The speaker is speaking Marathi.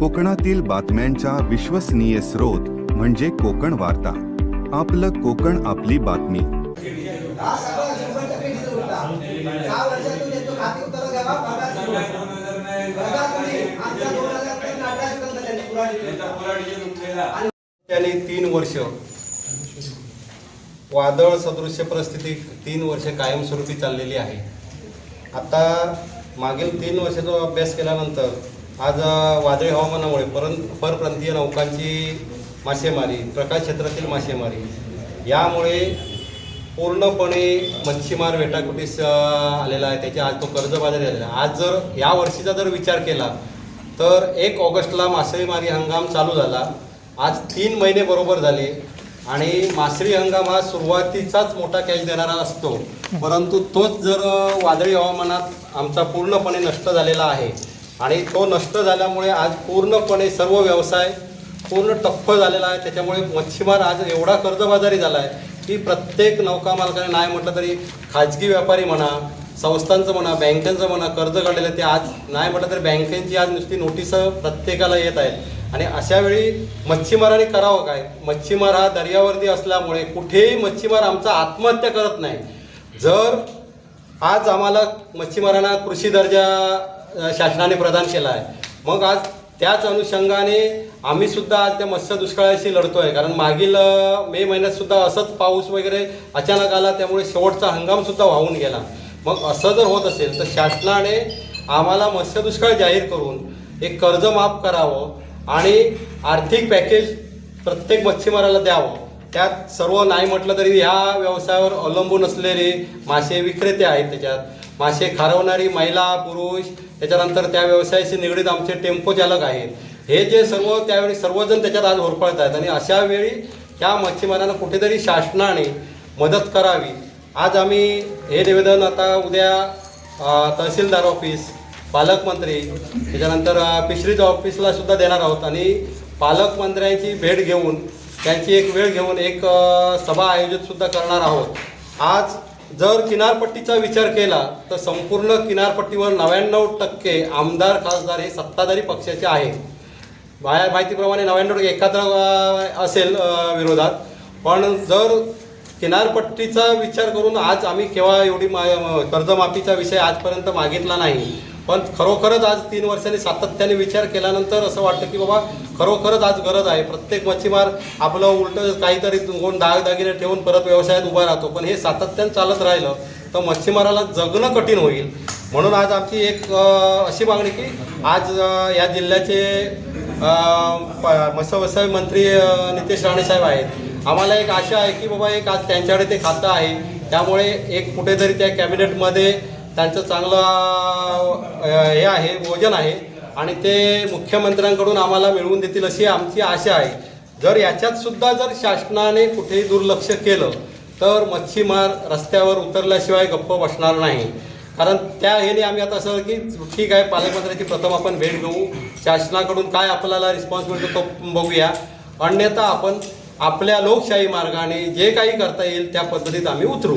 कोकणातील बातम्यांचा विश्वसनीय स्रोत म्हणजे कोकण वार्ता. आपलं कोकण आपली बातमी. त्याने तीन तीन वर्ष वादळ सदृश्य परिस्थिती तीन वर्ष कायमस्वरूपी चाललेली आहे. आता मागील तीन वर्षाचा अभ्यास केल्यानंतर आज वादळी हवामानामुळे परं परप्रांतीय नौकांची मासेमारी प्रकाश क्षेत्रातील मासेमारी यामुळे पूर्णपणे मच्छीमार वेटाकुटीस आलेला आहे. त्याच्या आज तो कर्जबाजारी झालेला आहे. आज जर या वर्षीचा जर विचार केला तर एक ऑगस्टला मासेमारी हंगाम चालू झाला. आज तीन महिने बरोबर झाले आणि मासळी हंगाम हा सुरुवातीचाच मोठा कॅच देणारा असतो. परंतु तोच जर वादळी हवामानात आमचा पूर्णपणे नष्ट झालेला आहे आणि तो नष्ट झाल्यामुळे आज पूर्णपणे सर्व व्यवसाय पूर्ण टप्प झालेला आहे. त्याच्यामुळे मच्छीमार आज एवढा कर्जबाजारी झाला आहे की प्रत्येक नौका मालकाने नाही म्हटलं तरी खाजगी व्यापारी म्हणा संस्थांचं म्हणा बँकांचं म्हणा कर्ज काढलेलं ते आज नाही म्हटलं तरी बँकेची आज नुसती नोटीस प्रत्येकाला येत आहेत. आणि अशा वेळी मच्छीमाराने करावं काय? मच्छीमार हा दर्यावरती असल्यामुळे कुठेही मच्छीमार आमचा आत्महत्या करत नाही. जर आज आम्हाला मच्छीमारांना कृषी दर्जा शासनाने प्रदान केला आहे. मग आज त्याच अनुषंगाने आम्ही सुद्धा आज त्या मत्स्य दुष्काळाशी लढतो आहे कारण मागील मे महिन्यात सुद्धा असंच पाऊस वगैरे अचानक आला त्यामुळे शेवटचा हंगाम सुद्धा वाहून गेला. मग असं जर होत असेल तर शासनाने आम्हाला मत्स्य दुष्काळ जाहीर करून एक कर्ज माफ करावं आणि आर्थिक पॅकेज प्रत्येक मच्छीमाराला द्यावं. त्यात सर्व नाही म्हटलं तरी ह्या व्यवसायावर अवलंबून असलेले मासे विक्रेते आहेत त्याच्यात. मासे खारवणारी महिला पुरुष त्याच्यानंतर त्या व्यवसायाशी निगडीत आमचे टेम्पो चालक आहेत. हे जे सर्व त्यावेळी सर्वजण त्याच्यात आज होरपळत आहेत आणि अशा वेळी त्या मच्छीमारांना कुठेतरी शासनाने मदत करावी. आज आम्ही हे निवेदन आता उद्या तहसीलदार ऑफिस पालकमंत्री त्याच्यानंतर फिशरीज ऑफिसला सुद्धा देणार आहोत आणि पालकमंत्र्यांची भेट घेऊन त्यांची एक वेळ घेऊन एक सभा आयोजित सुद्धा करणार आहोत. आज जर किनारपट्टीचा विचार केला तर संपूर्ण किनारपट्टीवर नव्याण्णव टक्के आमदार खासदार हे सत्ताधारी पक्षाचे आहेत बाहेर माहितीप्रमाणे नव्याण्णव टक्के एकाहत्तर असेल विरोधात. पण जर किनारपट्टीचा विचार करून आज आम्ही केव्हा एवढी मा कर्जमाफीचा विषय आजपर्यंत मागितला नाही पण खरोखरच आज तीन वर्षांनी सातत्याने विचार केल्यानंतर असं वाटतं की बाबा खरोखरच आज गरज आहे. प्रत्येक मच्छीमार आपलं उलटं काहीतरी कोण दागदागिने ठेवून परत व्यवसायात उभा राहतो. पण हे सातत्यानं चालत राहिलं तर मच्छीमाराला जगणं कठीण होईल. म्हणून आज आमची एक अशी मागणी की आज या जिल्ह्याचे प- मत्स्य व्यवसाय मंत्री नितेश राणे साहेब आहेत. आम्हाला एक आशा आहे की बाबा एक आज त्यांच्याकडे ते खातं आहे. त्यामुळे एक कुठेतरी त्या कॅबिनेटमध्ये त्यांचं चांगलं हे आहे भोजन आहे आणि ते मुख्यमंत्र्यांकडून आम्हाला मिळवून देतील अशी आमची आशा आहे. जर याच्यात सुद्धा जर शासनाने कुठेही दुर्लक्ष केलं तर मच्छीमार रस्त्यावर उतरल्याशिवाय गप्प बसणार नाही. कारण त्या ह्याने आम्ही आता असं की ठीक आहे पालकमंत्र्याची प्रथम आपण भेट घेऊ. शासनाकडून काय आपल्याला रिस्पॉन्स मिळतो तो बघूया. अन्यथा आपण आपल्या लोकशाही मार्गाने जे काही करता येईल त्या पद्धतीत आम्ही उतरू.